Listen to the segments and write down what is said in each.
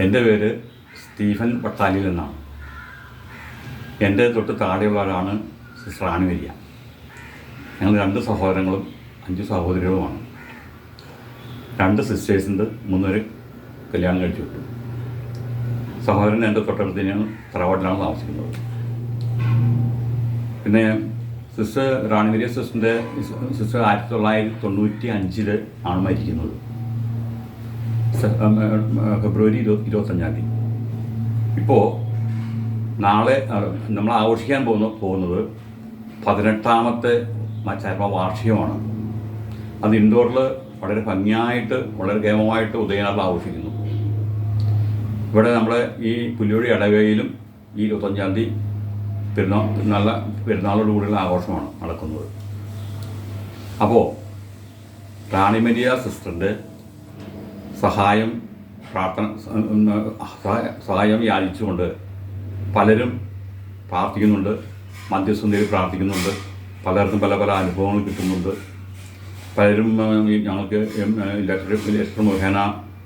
എന്റെ പേര് സ്റ്റീഫൻ പട്ടാലിൽ എന്നാണ് എന്റെ തൊട്ട് താഴെയുള്ള ആളാണ് സിസ്റ്റർ ആനുവരിയ. ഞങ്ങൾ രണ്ട് സഹോദരങ്ങളും അഞ്ച് സഹോദരികളുമാണ്. രണ്ട് സിസ്റ്റേഴ്സിന്റെ മൂന്നുപേര് കല്യാണം കഴിച്ചു. വിട്ടു സഹോദരൻ എന്റെ തൊട്ടടുത്ത് തന്നെയാണ് തറവാട്ടിലാണ് താമസിക്കുന്നത്. പിന്നെ സിസ്റ്റർ റാണിമരിയ സിസ്റ്ററിന്റെ സിസ്റ്റർ ആയിരത്തി തൊള്ളായിരത്തി തൊണ്ണൂറ്റി അഞ്ചിൽ ആണ് മരിക്കുന്നത്. ഫെബ്രുവരി ഇരുപത്തി ഇരുപത്തഞ്ചാം തീയതി. ഇപ്പോൾ നാളെ നമ്മൾ ആഘോഷിക്കാൻ പോകുന്ന പോകുന്നത് പതിനെട്ടാമത്തെ മച്ചാരമ വാർഷികമാണ്. അത് ഇൻഡോറിൽ വളരെ ഭംഗിയായിട്ട് വളരെ കേമമായിട്ട് ഉദയനാറിൽ ആഘോഷിക്കുന്നു. ഇവിടെ നമ്മൾ ഈ പുല്ലുവഴി ഇടവയിലും ഈ ഇരുപത്തഞ്ചാം തീയതി പെരുന്നാൾ നല്ല പെരുന്നാളോടുകൂടിയുള്ള ആഘോഷമാണ് നടക്കുന്നത്. അപ്പോൾ റാണിമരിയ സിസ്റ്ററിന്റെ സഹായം പ്രാർത്ഥന സഹായം യാചിച്ചുകൊണ്ട് പലരും പ്രാർത്ഥിക്കുന്നുണ്ട് മധ്യസ്ഥതയിൽ പ്രാർത്ഥിക്കുന്നുണ്ട് പലർക്കും പല പല അനുഭവങ്ങൾ കിട്ടുന്നുണ്ട്. പലരും ഞങ്ങൾക്ക് ഇലക്ട്രിക് ഇലക്ട്രിക് മുഖേന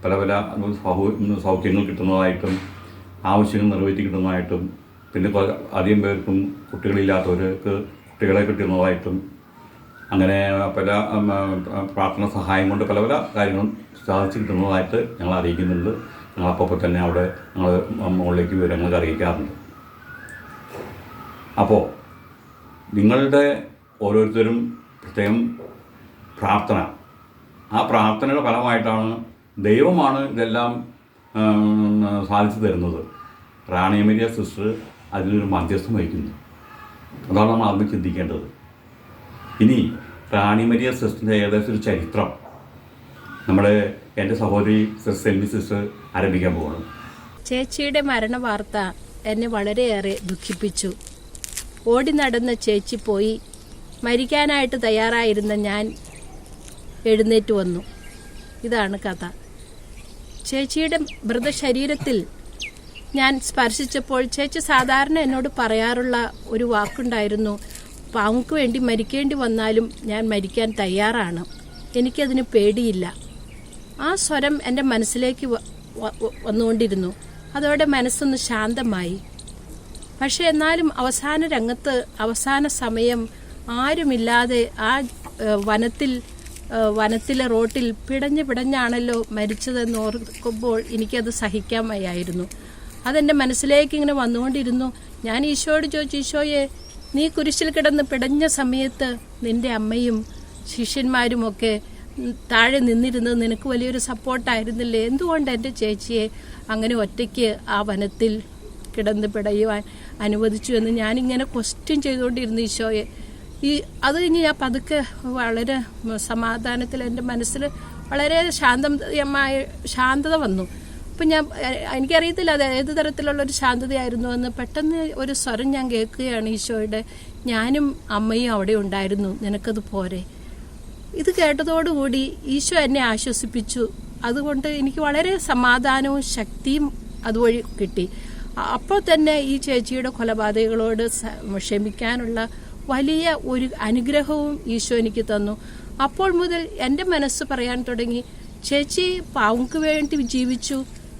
പല പല സൗഖ്യങ്ങൾ കിട്ടുന്നതായിട്ടും ആവശ്യങ്ങൾ നിറവേറ്റി കിട്ടുന്നതായിട്ടും പിന്നെ അധികം പേർക്കും കുട്ടികളില്ലാത്തവർക്ക് കുട്ടികളെ കിട്ടുന്നതായിട്ടും അങ്ങനെ പല പ്രാർത്ഥന സഹായം കൊണ്ട് പല പല കാര്യങ്ങളും സാധിച്ചു കിട്ടുന്നതായിട്ട് ഞങ്ങൾ അറിയിക്കുന്നുണ്ട്. ഞങ്ങൾ അപ്പോൾ തന്നെ അവിടെ ഞങ്ങൾ മുകളിലേക്ക് വിവരങ്ങൾ അറിയിക്കാറുണ്ട്. അപ്പോൾ നിങ്ങളുടെ ഓരോരുത്തരും പ്രത്യേകം പ്രാർത്ഥന. ആ പ്രാർത്ഥനയുടെ ഫലമായിട്ടാണ് ദൈവമാണ് ഇതെല്ലാം സാധിച്ചു തരുന്നത്. റാണിയമരിയ സിസ്റ്റർ അതിനൊരു മധ്യസ്ഥം വഹിക്കുന്നു. അതാണ് നമ്മൾ ആദ്യം ചിന്തിക്കേണ്ടത്. ഇനി റാണിമരിയ സിസ്റ്ററിന്റെ ഏകദേശം ഒരു ചരിത്രം. നമ്മുടെ എന്റെ സഹോദരി സിസ്റ്റർ സെൽവി സിസ്റ്റർ ആരംഭിക്കാൻ പോകണം ചേച്ചിയുടെ മരണ വാർത്ത എന്നെ വളരെയേറെ ദുഃഖിപ്പിച്ചു. ഓടി നടന്ന ചേച്ചി പോയി മരിക്കാനായിട്ട് തയ്യാറായിരുന്ന ഞാൻ എഴുന്നേറ്റ് വന്നു. ഇതാണ് കഥ. ചേച്ചിയുടെ മൃതശരീരത്തിൽ ഞാൻ സ്പർശിച്ചപ്പോൾ ചേച്ചി സാധാരണ എന്നോട് പറയാറുള്ള ഒരു വാക്കുണ്ടായിരുന്നു. പാവുക്ക് വേണ്ടി മരിക്കേണ്ടി വന്നാലും ഞാൻ മരിക്കാൻ തയ്യാറാണ്. എനിക്കതിന് പേടിയില്ല. ആ സ്വരം എന്റെ മനസ്സിലേക്ക് വന്നുകൊണ്ടിരുന്നു. അതോടെ മനസ്സൊന്ന് ശാന്തമായി. പക്ഷെ എന്നാലും അവസാന രംഗത്ത് അവസാന സമയം ആരുമില്ലാതെ ആ വനത്തിൽ വനത്തിലെ റോട്ടിൽ പിടഞ്ഞു പിടഞ്ഞാണല്ലോ മരിച്ചതെന്ന് ഓർക്കുമ്പോൾ എനിക്കത് സഹിക്കാൻ അതെന്റെ മനസ്സിലേക്ക് ഇങ്ങനെ വന്നുകൊണ്ടിരുന്നു. ഞാൻ ഈശോയോട് ചോദിച്ചു ഈശോയെ നീ കുരിശിൽ കിടന്ന് പിടഞ്ഞ സമയത്ത് നിന്റെ അമ്മയും ശിഷ്യന്മാരുമൊക്കെ താഴെ നിന്നിരുന്നത് നിനക്ക് വലിയൊരു സപ്പോർട്ടായിരുന്നില്ലേ? എന്തുകൊണ്ട് എന്റെ ചേച്ചിയെ അങ്ങനെ ഒറ്റയ്ക്ക് ആ വനത്തിൽ കിടന്ന് പിടയുവാൻ അനുവദിച്ചു എന്ന് ഞാനിങ്ങനെ ക്വസ്റ്റ്യൻ ചെയ്തുകൊണ്ടിരുന്നു ഈശോയെ. ഈ അത് കഴിഞ്ഞ് ഞാൻ പതുക്കെ വളരെ സമാധാനത്തിൽ എന്റെ മനസ്സിൽ വളരെ ശാന്തമായ ശാന്തത വന്നു. അപ്പം ഞാൻ എനിക്കറിയത്തില്ല അത് ഏത് തരത്തിലുള്ള ഒരു ശാന്തതയായിരുന്നു എന്ന് പെട്ടെന്ന് ഒരു സ്വരം ഞാൻ കേൾക്കുകയാണ് ഈശോയുടെ. ഞാനും അമ്മയും അവിടെ ഉണ്ടായിരുന്നു നിനക്കത് പോരെ. ഇത് കേട്ടതോടുകൂടി ഈശോ എന്നെ ആശ്വസിപ്പിച്ചു. അതുകൊണ്ട് എനിക്ക് വളരെ സമാധാനവും ശക്തിയും അതുവഴി കിട്ടി. അപ്പോൾ തന്നെ ഈ ചേച്ചിയുടെ കൊലപാതകളോട് ക്ഷമിക്കാനുള്ള വലിയ ഒരു അനുഗ്രഹവും ഈശോ എനിക്ക് തന്നു. അപ്പോൾ മുതൽ എന്റെ മനസ്സ് പറയാൻ തുടങ്ങി ചേച്ചി പാവുക്ക് വേണ്ടി ജീവിച്ചു.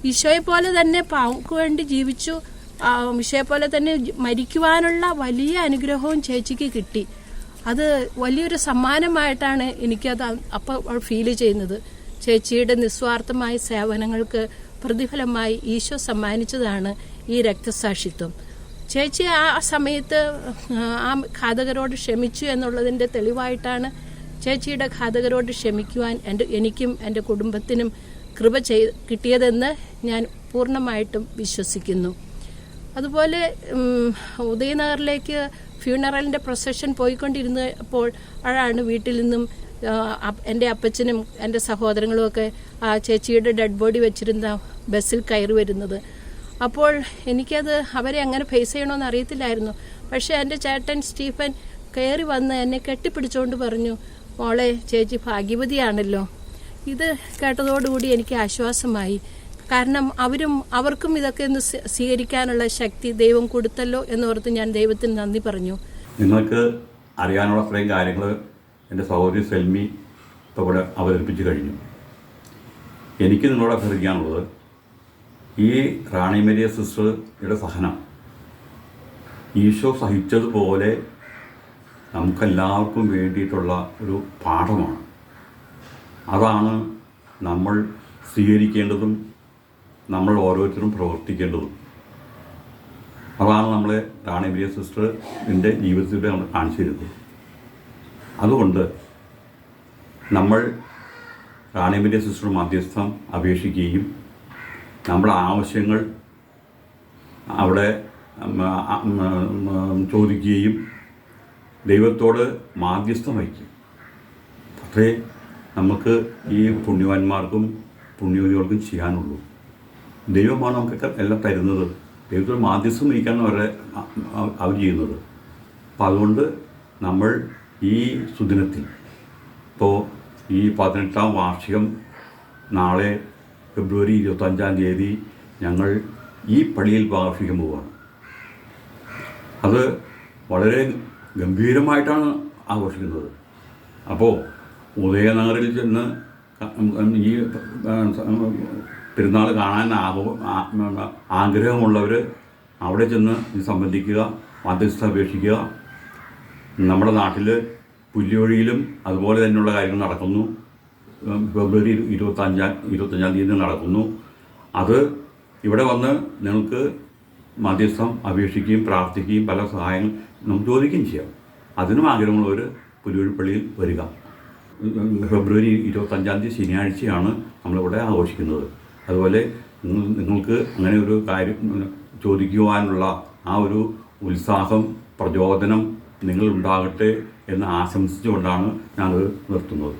ഈശോയെ പോലെ തന്നെ പാവക്ക് വേണ്ടി ജീവിച്ചു. ഈശോയെ പോലെ തന്നെ മരിക്കുവാനുള്ള വലിയ അനുഗ്രഹവും ചേച്ചിക്ക് കിട്ടി. അത് വലിയൊരു സമ്മാനമായിട്ടാണ് എനിക്കത് അപ്പോൾ ഫീൽ ചെയ്യുന്നത്. ചേച്ചിയുടെ നിസ്വാർത്ഥമായ സേവനങ്ങൾക്ക് പ്രതിഫലമായി ഈശോ സമ്മാനിച്ചതാണ് ഈ രക്തസാക്ഷിത്വം. ചേച്ചി ആ സമയത്ത് ആ ഘാതകരോട് ക്ഷമിച്ചു എന്നുള്ളതിന്റെ തെളിവായിട്ടാണ് ചേച്ചിയുടെ ഘാതകരോട് ക്ഷമിക്കുവാൻ എന്റെ എനിക്കും എന്റെ കുടുംബത്തിനും കൃപ ചെയ് കിട്ടിയതെന്ന് ഞാൻ പൂർണമായിട്ടും വിശ്വസിക്കുന്നു. അതുപോലെ ഉദയനഗറിലേക്ക് ഫ്യൂണറലിന്റെ പ്രൊസഷൻ പോയിക്കൊണ്ടിരുന്നപ്പോൾ അഴാണ് വീട്ടിൽ നിന്നും എന്റെ അപ്പച്ചനും എന്റെ സഹോദരങ്ങളും ഒക്കെ ആ ചേച്ചിയുടെ ഡെഡ് ബോഡി വെച്ചിരുന്ന ബസ്സിൽ കയറി വരുന്നത്. അപ്പോൾ എനിക്കത് അവരെ അങ്ങനെ ഫേസ് ചെയ്യണമെന്ന് അറിയത്തില്ലായിരുന്നു. പക്ഷേ എന്റെ ചേട്ടൻ സ്റ്റീഫൻ കയറി വന്ന് എന്നെ കെട്ടിപ്പിടിച്ചുകൊണ്ട് പറഞ്ഞു മോളെ ചേച്ചി ഭാഗ്യവതിയാണല്ലോ. ഇത് കേട്ടതോടുകൂടി എനിക്ക് ആശ്വാസമായി. കാരണം അവരും അവർക്കും ഇതൊക്കെ ഒന്ന് സ്വീകരിക്കാനുള്ള ശക്തി ദൈവം കൊടുത്തല്ലോ എന്നോർത്ത് ഞാൻ ദൈവത്തിന് നന്ദി പറഞ്ഞു. നിങ്ങൾക്ക് അറിയാനുള്ള അത്രയും കാര്യങ്ങൾ എന്റെ സഹോദരി സെൽമി ഇപ്പോൾ ഇവിടെ അവതരിപ്പിച്ചു കഴിഞ്ഞു. എനിക്ക് നിങ്ങളോട് അഭ്യർത്ഥിക്കാനുള്ളത് ഈ റാണി മരിയ സിസ്റ്ററുടെ സഹനം ഈശോ സഹിച്ചതുപോലെ നമുക്കെല്ലാവർക്കും വേണ്ടിയിട്ടുള്ള ഒരു പാഠമാണ്. അതാണ് നമ്മൾ സ്വീകരിക്കേണ്ടതും നമ്മൾ ഓരോരുത്തരും പ്രവർത്തിക്കേണ്ടതും. അതാണ് നമ്മളെ റാണി മരിയ സിസ്റ്ററിന്റെ ജീവിതത്തിലൂടെ നമ്മൾ കാണിച്ചു തരുന്നത്. അതുകൊണ്ട് നമ്മൾ റാണി മരിയ സിസ്റ്റർ മധ്യസ്ഥം അപേക്ഷിക്കുകയും നമ്മുടെ ആവശ്യങ്ങൾ അവിടെ ചോദിക്കുകയും ദൈവത്തോട് മാധ്യസ്ഥം വഹിക്കും അത്രേ നമുക്ക് ഈ പുണ്യവാന്മാർക്കും പുണ്യവതികൾക്കും ചെയ്യാനുള്ളൂ. ദൈവമാണ് നമുക്കൊക്കെ എല്ലാം തരുന്നത്. ദൈവത്തിൽ മാധ്യസ്ഥം വഹിക്കാണ് അവരെ അവർ ചെയ്യുന്നത്. അപ്പം അതുകൊണ്ട് നമ്മൾ ഈ സുദിനത്തിൽ ഇപ്പോൾ ഈ പതിനെട്ടാം വാർഷികം നാളെ ഫെബ്രുവരി ഇരുപത്തഞ്ചാം തീയതി ഞങ്ങൾ ഈ പള്ളിയിൽ വാർഷികം പോവുകയാണ്. അത് വളരെ ഗംഭീരമായിട്ടാണ് ആഘോഷിക്കുന്നത്. അപ്പോൾ ഉദയനഗറിൽ ചെന്ന് ഈ പെരുന്നാൾ കാണാൻ ആഗ്രഹമുള്ളവർ അവിടെ ചെന്ന് സംബന്ധിക്കുക മധ്യസ്ഥ അപേക്ഷിക്കുക. നമ്മുടെ നാട്ടിൽ പുല്ലുവഴിയിലും അതുപോലെ തന്നെയുള്ള കാര്യങ്ങൾ നടക്കുന്നു. ഫെബ്രുവരി ഇരുപത്തഞ്ചാം ഇരുപത്തഞ്ചാം തീയതി നടക്കുന്നു. അത് ഇവിടെ വന്ന് നിങ്ങൾക്ക് മധ്യസ്ഥം അപേക്ഷിക്കുകയും പ്രാർത്ഥിക്കുകയും പല സഹായങ്ങൾ നമുക്ക് ചോദിക്കുകയും ചെയ്യാം. അതിനും ആഗ്രഹമുള്ളവർ പുല്ലുവഴിപ്പള്ളിയിൽ വരിക. ഫെബ്രുവരി ഇരുപത്തഞ്ചാം തീയതി ശനിയാഴ്ചയാണ് നമ്മളിവിടെ ആഘോഷിക്കുന്നത്. അതുപോലെ നിങ്ങൾക്ക് അങ്ങനെ ഒരു കാര്യം ചോദിക്കുവാനുള്ള ആ ഒരു ഉത്സാഹം പ്രചോദനം നിങ്ങളുണ്ടാകട്ടെ എന്ന് ആശംസിച്ചുകൊണ്ടാണ് ഞാനത് നിർത്തുന്നത്.